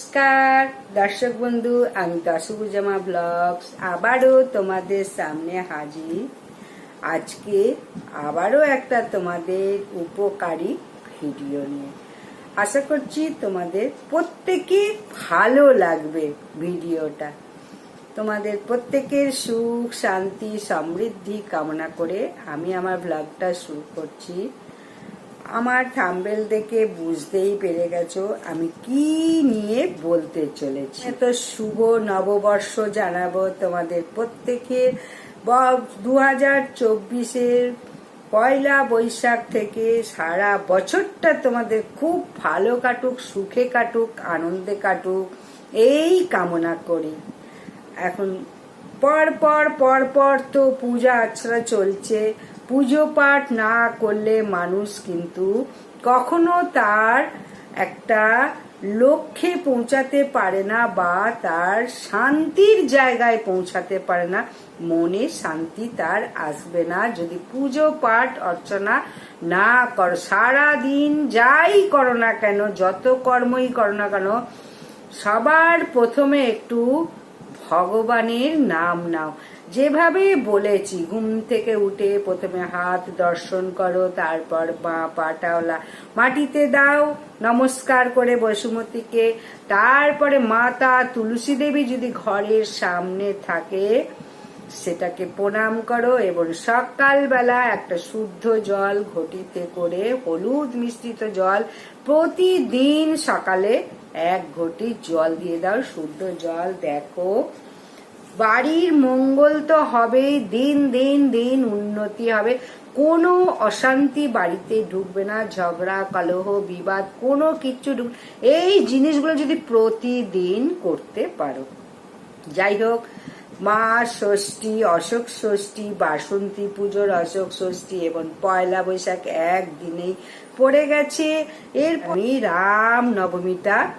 নমস্কার। দর্শক বন্ধু, আমি দশভুজামা ব্লগস আবারও তোমাদের সামনে হাজির। আজকে আবারও একটা তোমাদের উপকারী ভিডিও নিয়ে। আশা করছি তোমাদের প্রত্যেকে ভালো লাগবে ভিডিওটা তোমাদের প্রত্যেকের সুখ, শান্তি, সমৃদ্ধি কামনা করে আমি আমার ব্লগটা শুরু করছি। আমার থাম্বেল দেখে বুঝতেই পেরে গেছো আমি কি নিয়ে বলতে চলেছি। তো শুভ নববর্ষ জানাব তোমাদের প্রত্যেকের। দু হাজার চব্বিশের পয়লা বৈশাখ থেকে সারা বছরটা তোমাদের খুব ভালো কাটুক, সুখে কাটুক, আনন্দে কাটুক, এই কামনা করি। এখন পর পর পর পর তো পূজা আচ্ছা চলছে। পুজো পাঠ না করলে মানুষ কিন্তু কখনো তার একটা লক্ষ্যে পৌঁছাতে পারে না বা তার শান্তির জায়গায় পৌঁছাতে পারে না। মনে শান্তি তার আসবে না। যদি পুজো পাঠ অর্চনা না করো সারা দিন যাই করো না কেন, যত কর্মই করো না কেন, সবার প্রথমে একটু ভগবানের নাম নাও। যেভাবে বলেছি, ঘুম থেকে উঠে প্রথমে হাত দর্শন করো, তারপর বাঁ পাটাওলা মাটিতে দাও, নমস্কার করে বসুমতীকে। তারপরে মাতা তুলসী দেবী যদি ঘরের সামনে থাকে, সেটাকে প্রণাম করো এবং সকালবেলা একটা শুদ্ধ জল ঘটিতে করে হলুদ মিশ্রিত জল প্রতিদিন সকালে এক ঘটি জল দিয়ে দাও। শুদ্ধ জল দেখো বাড়ির মঙ্গল তো হবেই, দিন দিন দিন উন্নতি হবে। কোনো অশান্তি বাড়িতে ঢুকবে না, ঝগড়া, কলহ, বিবাদ, কোনো কিচ্ছু ঢুক এই জিনিসগুলো যদি প্রতিদিন করতে পারো। যাই হোক, মা ষষ্ঠী, অশোক ষষ্ঠী, বাসন্তী পুজোর অশোক ষষ্ঠী এবং পয়লা বৈশাখ একদিনেই পড়ে গেছে। এর আমি রাম নবমীটা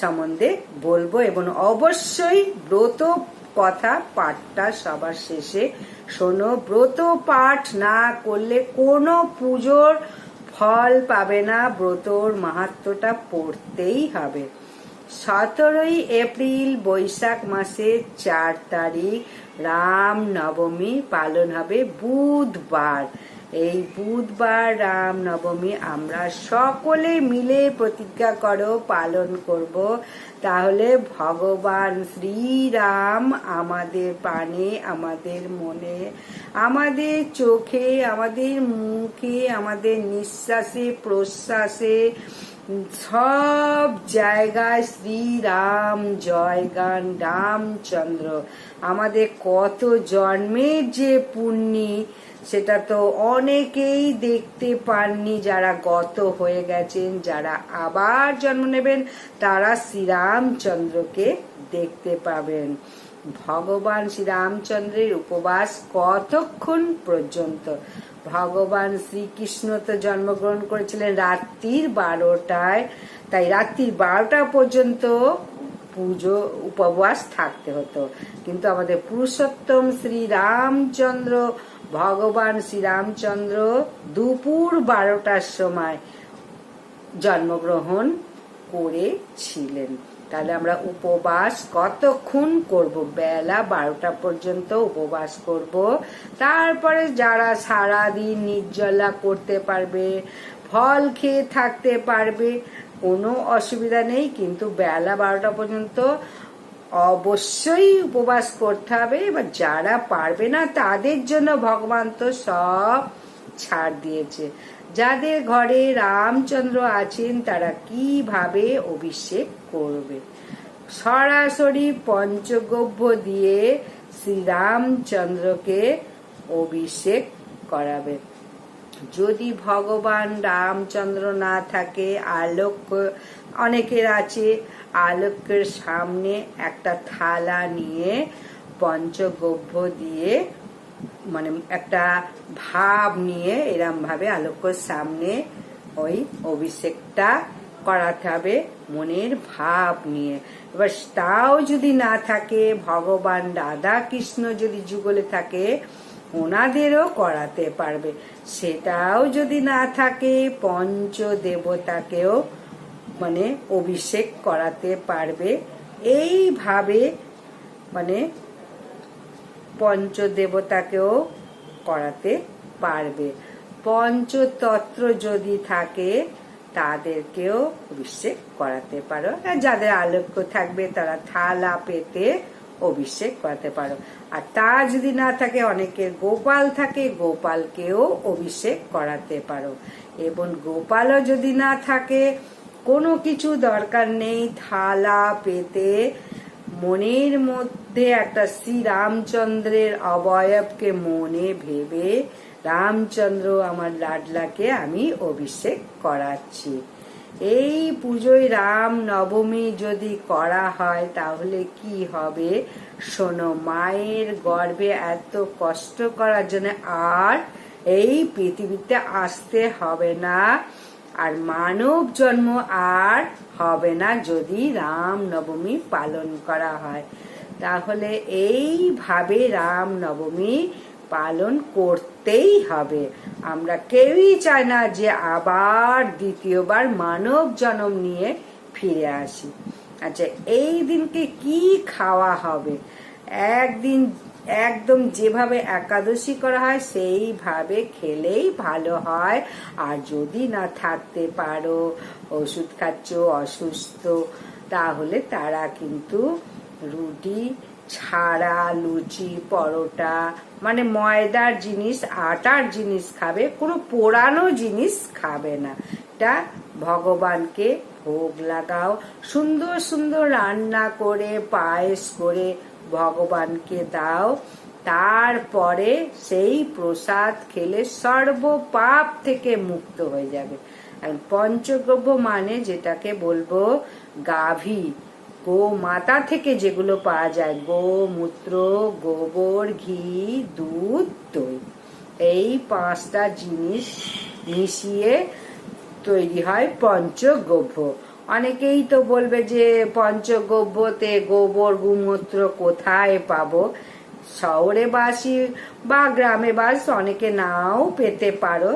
সম্বন্ধে বলব এবং অবশ্যই ব্রত কথা পাঠটা সবার শেষে। শোনো, ব্রত পাঠ না করলে কোনো পুজোর ফল পাবে না। ব্রতর মাহাত্মটা পড়তেই হবে। সতেরোই এপ্রিল, বৈশাখ মাসের চার তারিখ, রাম নবমী পালন হবে বুধবার। এই বুধবার রাম নবমী আমরা সকলে মিলে প্রতিজ্ঞা করো, পালন করব। তাহলে ভগবান শ্রীরাম আমাদের পানে, আমাদের মনে, আমাদের চোখে, আমাদের মুখে, আমাদের নিঃশ্বাসে, প্রশ্বাসে সব জায়গায় শ্রীরাম, জয়গান, রামচন্দ্র। আমাদের কত জন্মের যে পুণ্যি, সেটা তো অনেকেই দেখতে পাননি। যারা গত হয়ে গেছেন, যারা আবার জন্ম নেবেন, তারা শ্রীরামচন্দ্রকে দেখতে পাবেন। ভগবান শ্রীরামচন্দ্রের উপবাস কতক্ষণ পর্যন্ত? ভগবান শ্রীকৃষ্ণ তো জন্মগ্রহণ করেছিলেন রাত্রির বারোটায়। তাই রাত্রির বারোটা পর্যন্ত পুজো, উপবাস থাকতে হতো। কিন্তু আমাদের পুরুষোত্তম শ্রী রামচন্দ্র ভগবান শ্রীরামচন্দ্র দুপুর বারোটার সময় জন্মগ্রহণ করেছিলেন। তাহলে আমরা উপবাস কতক্ষণ করব? বেলা বারোটা পর্যন্ত উপবাস করব। তারপরে যারা সারাদিন নির্জলা করতে পারবে, ফল খেয়ে থাকতে পারবে, কোনো অসুবিধা নেই, কিন্তু বেলা বারোটা পর্যন্ত অবশ্যই উপবাস করতে হবে। এবার যারা পারবে না, তাদের জন্য ভগবান তো সব ছাড় দিয়েছে। যাদের ঘরে রামচন্দ্র আছেন, তারা কীভাবে অভিষেক করবে? সরাসরি পঞ্চগব্য দিয়ে শ্রীরামচন্দ্রকে অভিষেক করাবে। যদি ভগবান রামচন্দ্র না থাকে, আলোক, অনেকের আছে, আলোকের সামনে একটা থালা নিয়ে পঞ্চগব্য দিয়ে মানে একটা ভাব নিয়ে এরম ভাবে আলোকের সামনে ওই অভিষেকটা করাতে হবে মনের ভাব নিয়ে। এবার তাও যদি না থাকে, ভগবান রাধা কৃষ্ণ যদি যুগলে থাকে, ওনাদেরও করাতে পারবে। সেটাও যদি না থাকে পঞ্চ দেবতাকেও মানে অভিষেক করাতে পারবে। এইভাবে মানে পঞ্চদেবতাকেও করাতে পারবে। পঞ্চতত্ত্ব যদি থাকে, তাদেরকেও অভিষেক করাতে পারো। যাদের আলোক্য থাকবে, তারা থালা পেতে অভিষেক করাতে পারো। আর তা যদি না থাকে, অনেকের গোপাল থাকে, গোপালকেও অভিষেক করাতে পারো। এবং গোপালও যদি না থাকে, কোনো কিছু দরকার নেই, থালা পেতে মনের মধ্যে একটা শ্রী রামচন্দ্রের অবয়বকে মনে ভেবে রামচন্দ্র আমার লাডলাকে আমি অভিষেক করাচ্ছি। এই পুজোয় রাম নবমী যদি করা হয়, তাহলে কি হবে? শোনো, মায়ের গর্ভে এত কষ্ট করার জন্য আর এই পৃথিবীতে আসতে হবে না। আর মানব জন্ম আর হবে না যদি রাম নবমী পালন করা হয়। তাহলে এইভাবে রাম নবমী পালন করতেই হবে। আমরা কেউই চাই না যে আবার দ্বিতীয়বার মানব জন্ম নিয়ে ফিরে আসি। আচ্ছা এই দিনকে কি খাওয়া হবে? একদিন একদম যেভাবে একাদশী করা হয়, সেইভাবে খেলেই ভালো হয়। আর যদি না থাকতে পারো, ওষুধ খাচ্ছ, অসুস্থ, তাহলে তারা কিন্তু রুটি ছাড়া, লুচি, পরোটা মানে ময়দার জিনিস, আটার জিনিস খাবে, কোনো পোড়ানো জিনিস খাবে না। এটা ভগবানকে ভোগ লাগাও, সুন্দর সুন্দর রান্না করে, পায়েস করে ভগবানকে দাও। তারপরে সেই প্রসাদ খেলে সর্ব পাপ থেকে মুক্ত হয়ে যাবে। আর পঞ্চগব্য মানে যেটাকে বলব গাভী। গো মাতা থেকে যেগুলো পাওয়া যায় গোমূত্র গোবর, ঘি, দুধ, দই। এই পাঁচটা জিনিস মিশিয়ে তৈরি হয় পঞ্চগব্য। অনেকেই তো বলবে যে পঞ্চগব্যতে গোবর গুমূত্র কোথায় পাবো? শহরে বাসি বা গ্রামে বাস অনেকে নাও পেতে পারো।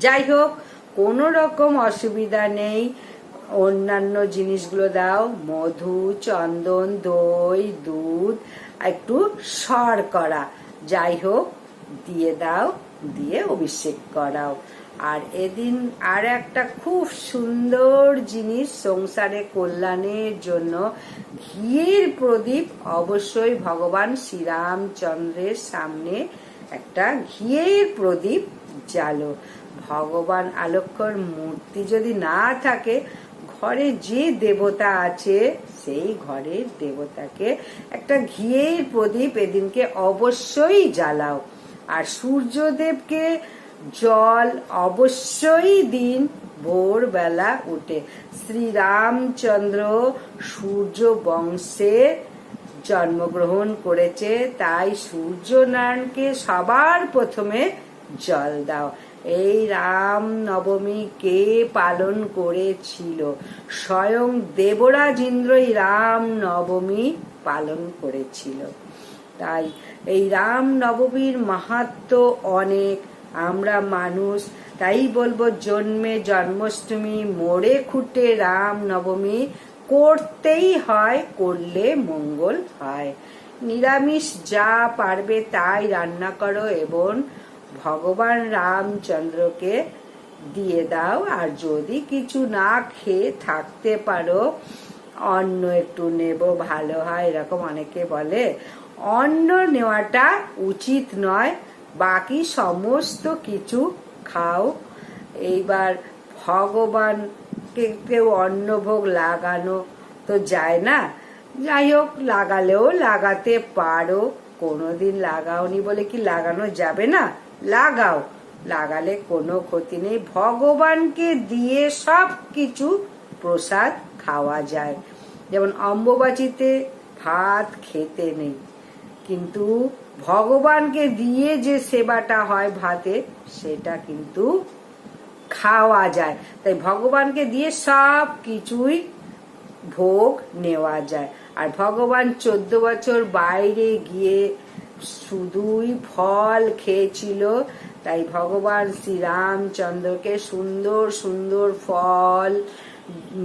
যাই হোক, কোনো রকম অসুবিধা নেই। অন্যান্য জিনিসগুলো দাও, মধু, চন্দন, দই, দুধ, একটু সর করা। যাই হোক, দিয়ে দাও, দিয়ে অভিষেক করাও। আর এদিন আর একটা খুব সুন্দর জিনিস সংসারে কল্যাণের জন্য ঘিয়ের প্রদীপ অবশ্যই ভগবান শ্রীরামচন্দ্রের সামনে একটা ঘিয়ের প্রদীপ জ্বালো। ভগবান আলক্ষর মূর্তি যদি না থাকে, ঘরে যে দেবতা আছে, সেই ঘরের দেবতাকে একটা ঘিয়ের প্রদীপ এদিনকে অবশ্যই জ্বালাও। আর সূর্যদেবকে জল অবশ্যই দিন, ভোরবেলা উঠে। শ্রীরামচন্দ্র সূর্য বংশে জন্মগ্রহণ করেছে, তাই সূর্যনারায়ণকে সবার প্রথমে জল দাও। এই রাম নবমী কে পালন করেছিল? স্বয়ং দেবরাজ ইন্দ্রই রাম নবমী পালন করেছিল। তাই এই রাম নবমীর মাহাত্ম অনেক। আমরা মানুষ, তাই বলব জন্মে জন্মাষ্টমী মোড়ে খুঁটে রাম নবমী, করতেই হয়, করলে মঙ্গল হয়। নিরামিষ যা পারবে তাই রান্না করো এবং ভগবান রামচন্দ্রকে দিয়ে দাও, আর যদি কিছু না খেয়ে থাকতে পারো, অন্ন একটু নেব, ভালো হয়, এরকম অনেকে বলে। অন্ন নেওয়াটা উচিত নয় বাকি সমস্ত কিছু খাও। এইবার ভগবানকে কেউ অন্নভোগ লাগানো তো যায় না। যাই হোক, লাগালেও লাগাতে পারো। কোনোদিন লাগাওনি বলে কি লাগানো যাবে না? লাগাও। লাগালে কোনো ক্ষতি নেই। ভগবানকে দিয়ে সব কিছু প্রসাদ খাওয়া যায়। যেমন অম্বুবাচিতে ভাত খেতে নেই। কিন্তু ভগবানকে দিয়ে যে সেবাটা হয় ভাতে, সেটা কিন্তু খাওয়া যায়। তাই ভগবানকে দিয়ে সব কিছুই ভোগ নেওয়া যায়। আর ভগবান চোদ্দ বছর বাইরে গিয়ে শুধুই ফল খেয়েছিল, তাই ভগবান শ্রীরামচন্দ্রকে সুন্দর সুন্দর ফল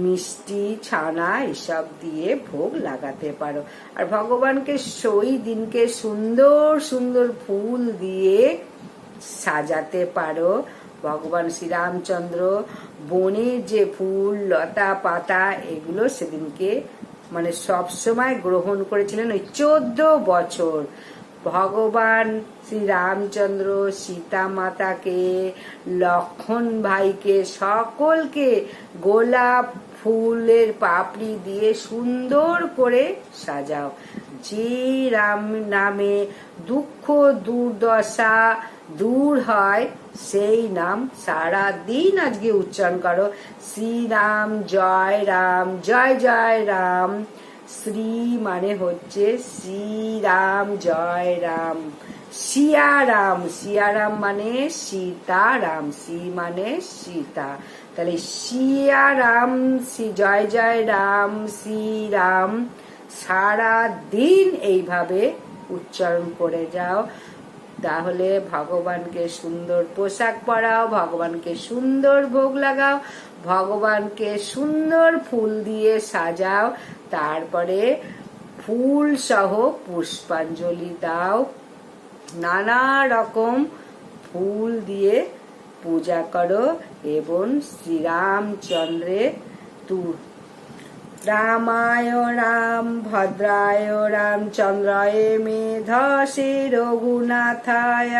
মিষ্টি ছানা এসব দিয়ে ভোগ লাগাতে পারো। আর ভগবানকে সেই দিনকে সুন্দর সুন্দর ফুল দিয়ে সাজাতে পারো। ভগবান শ্রীরামচন্দ্র বনে যে ফুল, লতা, পাতা, এগুলো সেদিনকে মানে সব সময় গ্রহণ করেছিলেন ওই চোদ্দ বছর। ভগবান শ্রীরামচন্দ্র সীতা মাতাকে লক্ষণ ভাইকে সকলকে গোলাপ ফুলের পাপড়ি দিয়ে সুন্দর করে সাজাও। যে রাম নামে দুঃখ দুর্দশা দূর হয়, সেই নাম সারা দিন আজকে উচ্চারণ করো। শ্রীরাম, জয় রাম, জয় জয় রাম। শ্রী মানে হচ্ছে শ্রীরাম, জয় রাম। সিয়ারাম সিয়ারাম মানে সীতারাম শ্রী মানে সীতা। তাহলে সিয়ারাম শ্রী জয় জয় রাম, শ্রীরাম সারা দিন এইভাবে উচ্চারণ করে যাও। তাহলে ভগবানকে সুন্দর পোশাক পরাও, ভগবানকে সুন্দর ভোগ লাগাও, ভগবানকে সুন্দর ফুল দিয়ে সাজাও, তারপরে ফুল সহ পুষ্পাঞ্জলি দাও। নানা রকম ফুল দিয়ে পূজা করো এবং শ্রীরামচন্দ্রের তু রামায় রাম, ভদ্রায় রামচন্দ্রায় মেধসে, রঘুনাথায়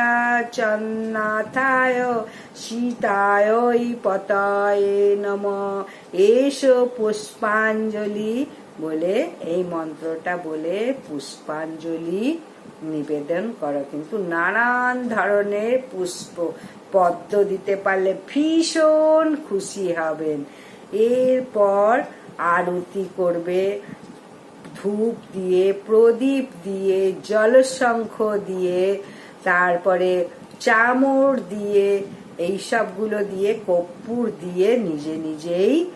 চন্নাথায়, সীতায় পতায় নম। এস পুষ্পাঞ্জলি বলে, এই মন্ত্রটা বলে পুষ্পাঞ্জলি নিবেদন করো। কিন্তু নানান ধরনের পুষ্প, পদ্ম দিতে পারলে ভীষণ খুশি হবেন। এরপর আরতি করবে। ধূপ দিয়ে, প্রদীপ দিয়ে, জলশঙ্খ দিয়ে, তারপরে চামড় দিয়ে এই সবগুলো দিয়ে কর্পূর দিয়ে নিজে নিজেই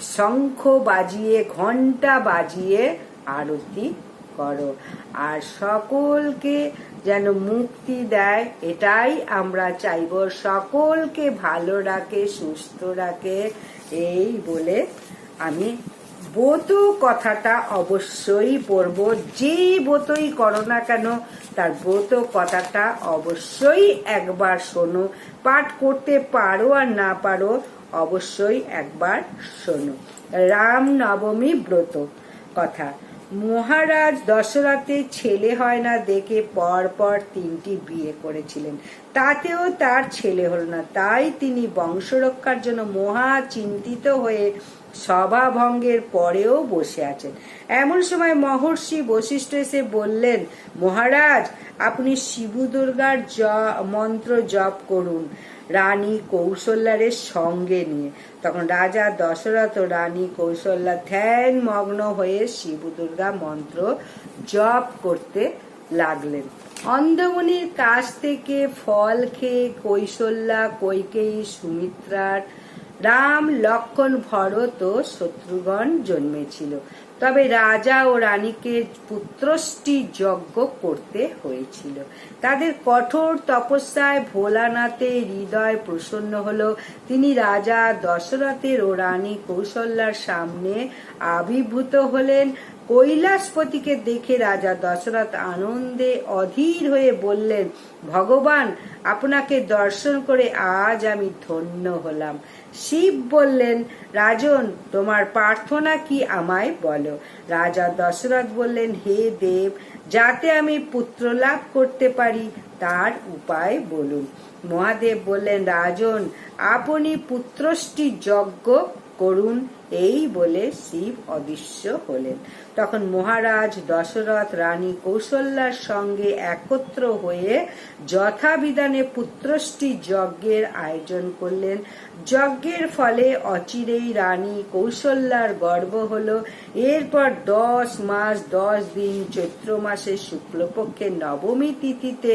শঙ্খ বাজিয়ে ঘণ্টা বাজিয়ে আরতি করো। আর সকলকে যেন মুক্তি দেয়, এটাই আমরা চাইব। সকলকে ভালো রাখে, সুস্থ রাখে, এই বলে আমি ব্রত কথাটা অবশ্যই পড়ব। যে ব্রতই করো না কেন, তার ব্রত কথাটা অবশ্যই একবার শোনো। পাঠ করতে পারো আর না পারো, অবশ্যই একবার শোনো। রাম নবমী ব্রত। কথা, মহারাজ দশরথের ছেলে হয় না দেখে পর পর তিনটি বিয়ে করেছিলেন। তাতেও তার ছেলে হল না, তাই তিনি বংশরক্ষার জন্য মহা চিন্তিত হয়ে সভা ভঙ্গের পরেও বসে আছেন। এমন সময় মহর্ষি বশিষ্ঠ এসে বললেন, মহারাজ, আপনি শিবু দুর্গার মন্ত্র জপ করুন রানী কৌশল্যারের সঙ্গে নিয়ে। তখন রাজা দশরথ রানী কৌশল্যা ধ্যান মগ্ন হয়ে শিব দুর্গা মন্ত্র জপ করতে লাগলেন। অন্ধমণির কাছ থেকে ফল খেয়ে কৈশল্যা কৈকেয়ী সুমিত্রার রাম, লক্ষণ, ভরত ও শত্রুগণ জন্মেছিল। তবে রাজা ও রানীকে পুত্রষ্টি যজ্ঞ করতে হয়েছিল। তাদের কঠোর তপস্যায় ভোলানাথে হৃদয় প্রসন্ন হল। তিনি রাজা দশরথের ও রানী কৌশল্যার সামনে আবির্ভূত হলেন। কৈলাসপতিকে দেখে রাজা দশরথ আনন্দে অধীর হয়ে বললেন, ভগবান, আপনাকে দর্শন করে আজ আমি ধন্য হলাম। শিব বললেন, রাজন, তোমার প্রার্থনা কি আমায় বলো? রাজা দশরথ বললেন, হে দেব, যাতে আমি পুত্র লাভ করতে পারি, তার উপায় বলুন। মহাদেব বললেন, রাজন, আপনি পুত্রষ্টি যজ্ঞ করুন, এই বলে শিব অদৃশ্য হলেন। তখন মহারাজ, দশরথ, রানী কৌশল্যার সঙ্গে একত্র হয়ে যথাবিধানে পুত্রষ্টি যজ্ঞের আয়োজন করলেন। যজ্ঞের ফলে অচিরেই রানী কৌশল্যার গর্ব হল। এরপর দশ মাস, দশ দিন, চৈত্র মাসের শুক্লপক্ষের নবমী তিথিতে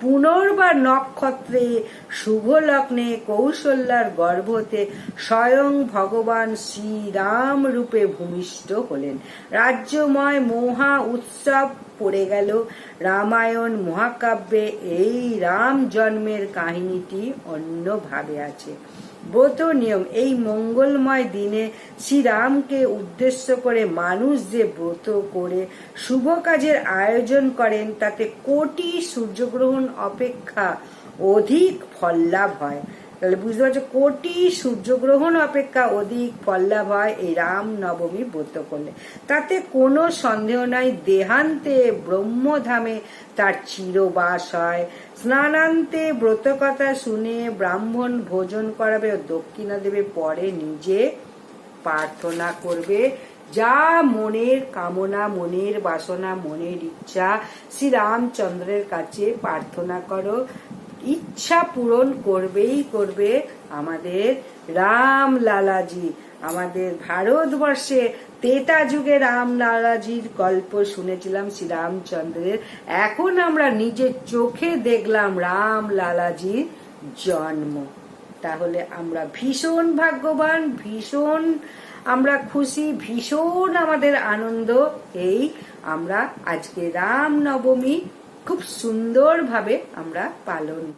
পুনর্বার নক্ষত্রে শুভ লগ্নে কৌশল্যার গর্ভতে স্বয়ং ভগবান শ্রীরাম রূপে ভূমিষ্ঠ হলেন। রাজ্যময় মহা উৎসব পড়ে গেল। রামায়ণ মহাকাব্যে এই রাম জন্মের কাহিনীটি অন্যভাবে আছে। ব্রত নিয়ম এই মঙ্গলময় দিনে শ্রীরামকে উদ্দেশ্য করে মানুষ যে ব্রত করে শুভ কাজের আয়োজন করেন, তাতে কোটি সূর্যগ্রহণ অপেক্ষা অধিক ফল লাভ হয়। তাহলে বুঝতে পারছ, কোটি সূর্যগ্রহণ অপেক্ষা অধিক ফল লাভ হয় এই রাম নবমী ব্রত করলে তাতে কোনো সন্দেহ নাই, দেহান্তে ব্রহ্মধামে তার চিরবাস হয়। স্নানান্তে ব্রত কথা শুনে ব্রাহ্মণ ভোজন করাবে ও দক্ষিণা দেবে, পরে নিজে প্রার্থনা করবে। যা মনের কামনা, মনের বাসনা, মনের ইচ্ছা শ্রী রামচন্দ্রের কাছে প্রার্থনা করো। ইচ্ছা পূরণ করবেই করবে আমাদের রাম লালাজি। আমাদের ভারতবর্ষে তেতা যুগে রাম লালাজির গল্প শুনেছিলাম শ্রীরামচন্দ্রের। এখন আমরা নিজের চোখে দেখলাম রাম লালাজির জন্ম। তাহলে আমরা ভীষণ ভাগ্যবান, ভীষণ আমরা খুশি, ভীষণ আমাদের আনন্দ। এই আমরা আজকে রাম নবমী খুব সুন্দরভাবে আমরা পালন